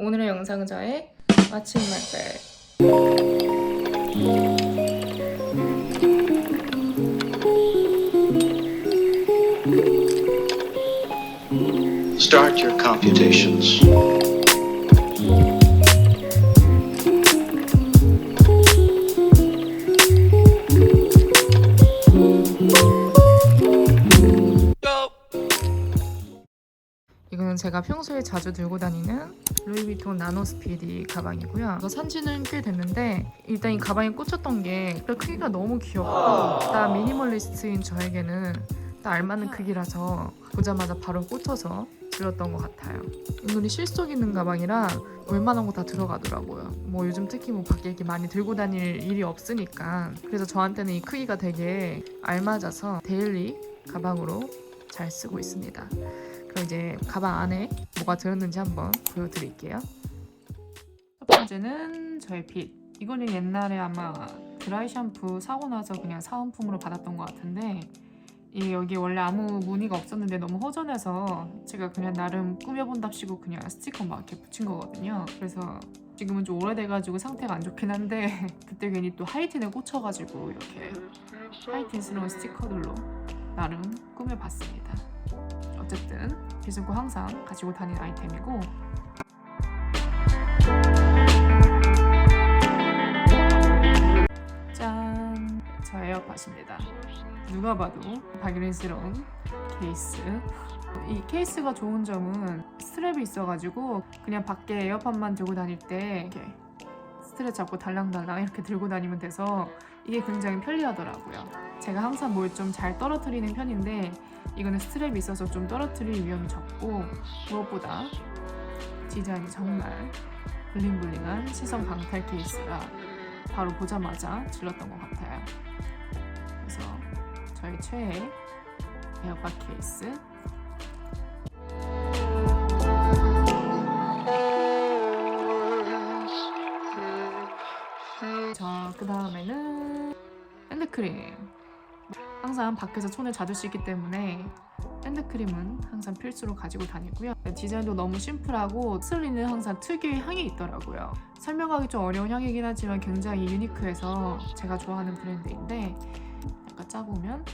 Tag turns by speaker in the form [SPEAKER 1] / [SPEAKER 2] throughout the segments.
[SPEAKER 1] 오늘의 영상 저의 마침 말별
[SPEAKER 2] Start your computations.
[SPEAKER 1] 제가 평소에 자주 들고 다니는 루이비통 나노 스피디 가방이고요. 산지는 꽤 됐는데 일단 이 가방에 꽂혔던 게 크기가 너무 귀엽고 일단 미니멀리스트인 저에게는 딱 알맞는 크기라서 보자마자 바로 꽂혀서 들었던 것 같아요. 은근히 실속 있는 가방이라 웬만한 거 다 들어가더라고요. 뭐 요즘 특히 뭐 밖에 이렇게 많이 들고 다닐 일이 없으니까 그래서 저한테는 이 크기가 되게 알맞아서 데일리 가방으로 잘 쓰고 있습니다. 그럼 이제 가방 안에 뭐가 들었는지 한번 보여드릴게요. 첫 번째는 빗. 이거는 옛날에 아마 드라이 샴푸 사고 나서 그냥 사은품으로 받았던 것 같은데 이 여기 원래 아무 무늬가 없었는데 너무 허전해서 제가 그냥 나름 꾸며본답시고 그냥 스티커 막 이렇게 붙인 거거든요. 그래서 지금은 좀 오래돼가지고 상태가 안 좋긴 한데 그때 괜히 또 하이틴에 꽂혀가지고 이렇게 하이틴스러운 스티커들로 나름 꾸며봤습니다. 어쨌든 꼭 항상 가지고 다니는 아이템이고 짠! 저 에어팟입니다. 누가 봐도 박유린스러운 케이스. 이 케이스가 좋은 점은 스트랩이 있어가지고 그냥 밖에 에어팟만 들고 다닐 때 이렇게 스트랩 잡고 달랑달랑 이렇게 들고 다니면 돼서 이게 굉장히 편리하더라고요. 제가 항상 뭘 좀 잘 떨어뜨리는 편인데 이거는 스트랩이 있어서 좀 떨어뜨릴 위험이 적고 무엇보다 디자인이 정말 블링블링한 시선 방탈 케이스라 바로 보자마자 질렀던 것 같아요. 그래서 저희 최애 에어팟 케이스 자, 그 다음에는 핸드크림. 항상 밖에서 손을 자주 씻기 때문에 핸드크림은 항상 필수로 가지고 다니고요. 디자인도 너무 심플하고 슬리는 항상 특유의 향이 있더라고요. 설명하기 좀 어려운 향이긴 하지만 굉장히 유니크해서 제가 좋아하는 브랜드인데 약간 짜보면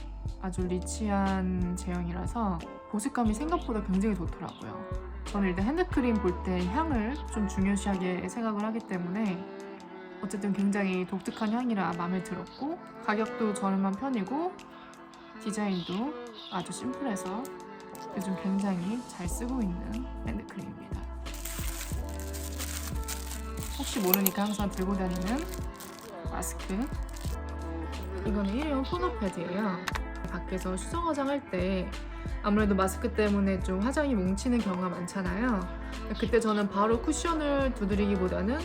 [SPEAKER 1] 아주 리치한 제형이라서 보습감이 생각보다 굉장히 좋더라고요. 저는 일단 핸드크림 볼 때 향을 좀 중요시하게 생각을 하기 때문에 어쨌든 굉장히 독특한 향이라 마음에 들었고 가격도 저렴한 편이고 디자인도 아주 심플해서 요즘 굉장히 잘 쓰고 있는 핸드크림입니다. 혹시 모르니까 항상 들고 다니는 마스크 이거는 일회용 토너 패드예요. 밖에서 수정 화장할 때 아무래도 마스크 때문에 좀 화장이 뭉치는 경우가 많잖아요. 그때 저는 바로 쿠션을 두드리기보다는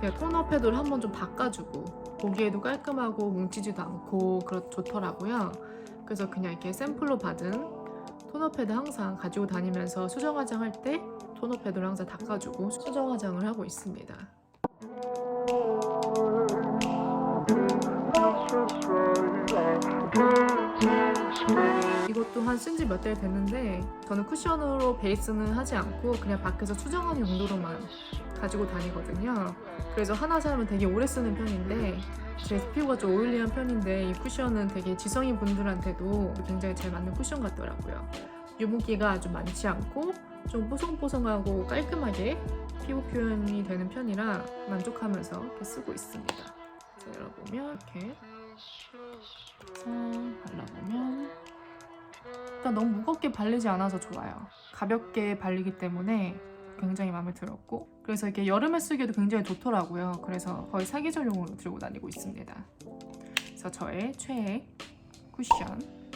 [SPEAKER 1] 그냥 토너 패드를 한번 좀 닦아주고 보기에도 깔끔하고 뭉치지도 않고 그렇 좋더라고요. 그래서 그냥 이렇게 샘플로 받은 토너 패드 항상 가지고 다니면서 수정 화장할 때 토너 패드를 항상 닦아주고 수정 화장을 하고 있습니다. 이것도 한쓴 지 몇 달 됐는데 저는 쿠션으로 베이스는 하지 않고 그냥 밖에서 수정하는 용도로만 가지고 다니거든요. 그래서 하나 사면 되게 오래 쓰는 편인데 제 피부가 좀 오일리한 편인데 이 쿠션은 되게 지성인 분들한테도 굉장히 잘 맞는 쿠션 같더라고요. 유분기가 아주 많지 않고 좀 뽀송뽀송하고 깔끔하게 피부 표현이 되는 편이라 만족하면서 이렇게 쓰고 있습니다. 자, 열어보면 이렇게 짠 발라보면 일단 너무 무겁게 발리지 않아서 좋아요. 가볍게 발리기 때문에 굉장히 마음에 들었고 그래서 이렇게 여름에 쓰기에도 굉장히 좋더라고요. 그래서 거의 사계절용으로 들고 다니고 있습니다. 그래서 저의 최애 쿠션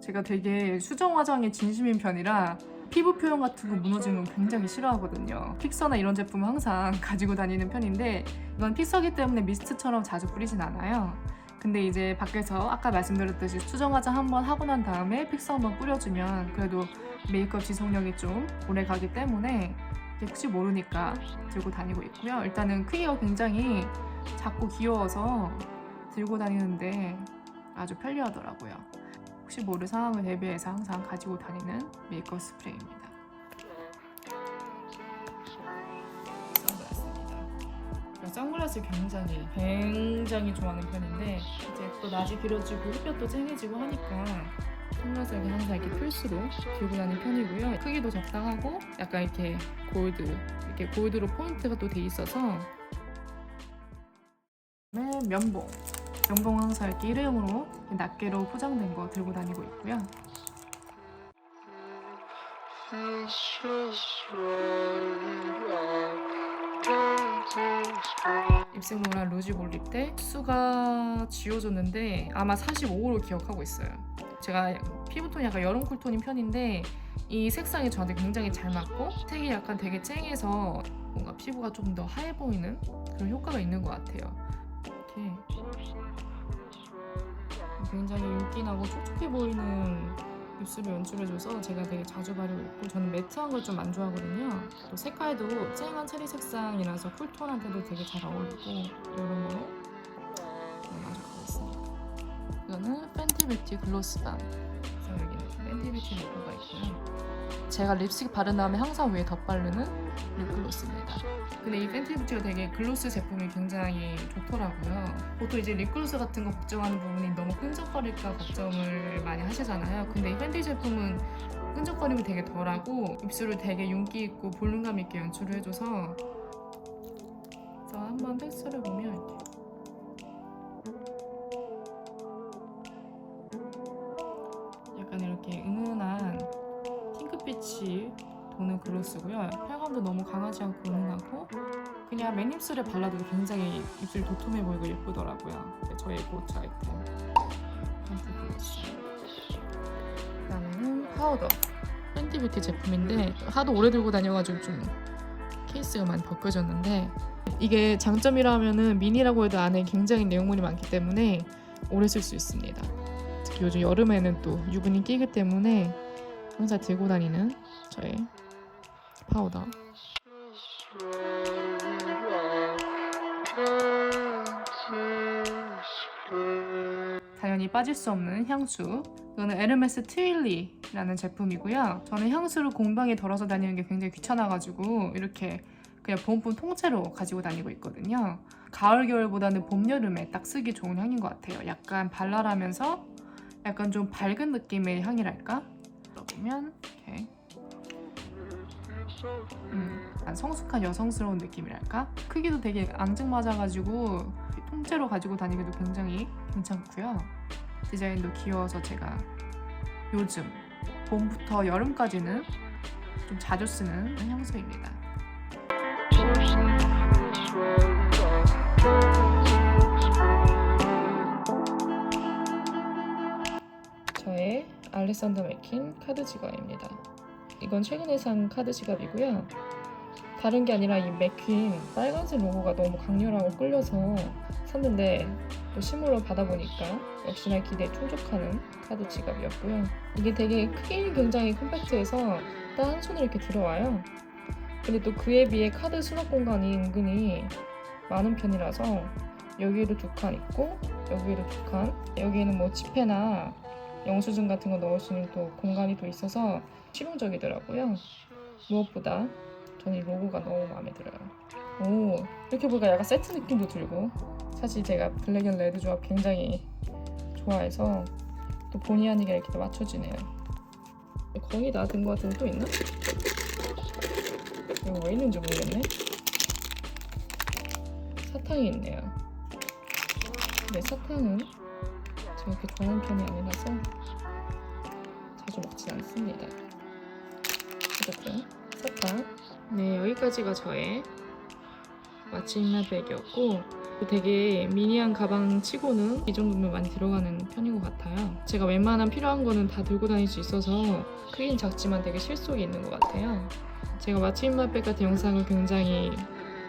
[SPEAKER 1] 제가 되게 수정 화장에 진심인 편이라 피부 표현 같은 거 무너지는 건 굉장히 싫어하거든요. 픽서나 이런 제품은 항상 가지고 다니는 편인데 이건 픽서기 때문에 미스트처럼 자주 뿌리진 않아요. 근데 이제 밖에서 아까 말씀드렸듯이 수정 화장 한번 하고 난 다음에 픽서 한번 뿌려주면 그래도 메이크업 지속력이 좀 오래 가기 때문에 혹시 모르니까 들고 다니고 있고요. 일단은 크기가 굉장히 작고 귀여워서 들고 다니는데 아주 편리하더라고요. 혹시 모를 상황을 대비해서 항상 가지고 다니는 메이크업 스프레이입니다. 선글라스를 굉장히 굉장히 좋아하는 편인데 이제 또 낮이 길어지고 햇볕도 쨍해지고 하니까 선글라스를 항상 이렇게 필수로 들고 다니는 편이고요. 크기도 적당하고 약간 이렇게 골드 이렇게 골드로 포인트가 또 돼 있어서 네, 면봉 면봉 항상 이렇게 일회용으로 이렇게 낱개로 포장된 거 들고 다니고 있고요. 입생로랑 루지 볼립 때 수가 지워졌는데 아마 45호로 기억하고 있어요. 제가 피부톤이 약간 여름 쿨톤인 편인데 이 색상이 저한테 굉장히 잘 맞고 색이 약간 되게 쨍해서 뭔가 피부가 좀더 하얘 보이는 그런 효과가 있는 것 같아요. 이렇게 굉장히 윤기나고 촉촉해 보이는 입술을 연출해줘서 제가 되게 자주 바르고 있고 저는 매트한 걸 좀 안 좋아하거든요. 또 색깔도 쨍한 체리 색상이라서 쿨톤한테도 되게 잘 어울리고 이런 거로 네, 만족하고 있습니다. 이거는 팬티 뷰티 글로스 밤. 그래서 여기는 뷰티 로고가 있고요. 제가 립스틱 바른 다음에 항상 위에 덧바르는 립글로스입니다. 근데 이 뷰티가 되게 글로스 제품이 굉장히 좋더라고요. 보통 이제 립글로스 같은 거 걱정하는 부분이 너무 끈적거릴까 걱정을 많이 하시잖아요. 근데 이 팬티 제품은 끈적거림이 되게 덜하고 입술을 되게 윤기 있고 볼륨감 있게 연출을 해줘서 그래서 한번 텍스처를 보면 이렇게 핑크빛이 도는 글로스고요. 펄감도 너무 강하지 않고 은은하고 그냥 맨 입술에 발라도 굉장히 입술이 도톰해 보이고 예쁘더라고요. 네, 저의 고추 아이템 팬티 글로스. 그다음에는 파우더. 팬티 뷰티 제품인데 하도 오래 들고 다녀가지고 좀 케이스가 많이 벗겨졌는데 이게 장점이라면은 미니라고 해도 안에 굉장히 내용물이 많기 때문에 오래 쓸 수 있습니다. 특히 요즘 여름에는 또 유분이 끼기 때문에 항상 들고 다니는 저의 파우더. 당연히 빠질 수 없는 향수. 이거는 에르메스 트윌리라는 제품이고요. 저는 향수를 공방에 덜어서 다니는 게 굉장히 귀찮아가지고 이렇게 그냥 본품 통째로 가지고 다니고 있거든요. 가을 겨울보다는 봄 여름에 딱 쓰기 좋은 향인 것 같아요. 약간 발랄하면서 약간 좀 밝은 느낌의 향이랄까? 보면 이렇게 음, 약간 성숙한 여성스러운 느낌이랄까? 크기도 되게 앙증맞아가지고 통째로 가지고 다니기도 굉장히 괜찮고요. 디자인도 귀여워서 제가 요즘 봄부터 여름까지는 좀 자주 쓰는 향수입니다. 저의 알렉산더 맥킨 카드 지갑입니다. 이건 최근에 산 카드 지갑이고요. 다른 게 아니라 이 맥퀸 빨간색 로고가 너무 강렬하고 끌려서 샀는데 또 실물로 받아보니까 역시나 기대에 충족하는 카드 지갑이었고요. 이게 되게 크기는 굉장히 컴팩트해서 딱 한 손에 이렇게 들어와요. 근데 또 그에 비해 카드 수납 공간이 은근히 많은 편이라서 여기에도 두 칸 있고 여기에도 두 칸. 여기에는 뭐 지폐나 영수증 같은 거 넣을 수 있는 또 공간이 또 있어서 실용적이더라고요. 무엇보다 저는 이 로고가 너무 마음에 들어요. 오 이렇게 보니까 약간 세트 느낌도 들고 사실 제가 블랙 앤 레드 조합 굉장히 좋아해서 또 본의 아니게 이렇게 맞춰지네요. 거의 다 된 것 같은데 또 있나? 이거 왜 있는지 모르겠네. 사탕이 있네요. 근데 사탕은 그렇게 좋아하는 편이 아니라서 자주 먹진 않습니다. 어쨌든 사탕. 네 여기까지가 저의 마침내 백이었고 되게 미니한 가방 치고는 이 정도면 많이 들어가는 편인 것 같아요. 제가 웬만한 필요한 거는 다 들고 다닐 수 있어서 크긴 작지만 되게 실속이 있는 것 같아요. 제가 마침맛백 같은 영상을 굉장히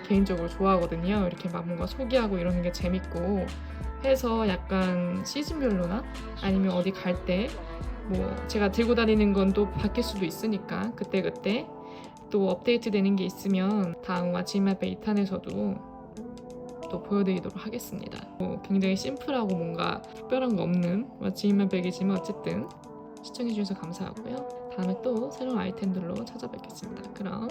[SPEAKER 1] 개인적으로 좋아하거든요. 이렇게 막 뭔가 소개하고 이러는 게 재밌고 해서 약간 시즌별로나 아니면 어디 갈 때 뭐 제가 들고 다니는 건 또 바뀔 수도 있으니까 그때 그때 또 업데이트 되는 게 있으면 다음 마침맛백 2탄에서도 또 보여드리도록 하겠습니다. 뭐 굉장히 심플하고 뭔가 특별한 거 없는 마치 인맨백이지만 어쨌든 시청해주셔서 감사하고요. 다음에 또 새로운 아이템들로 찾아뵙겠습니다. 그럼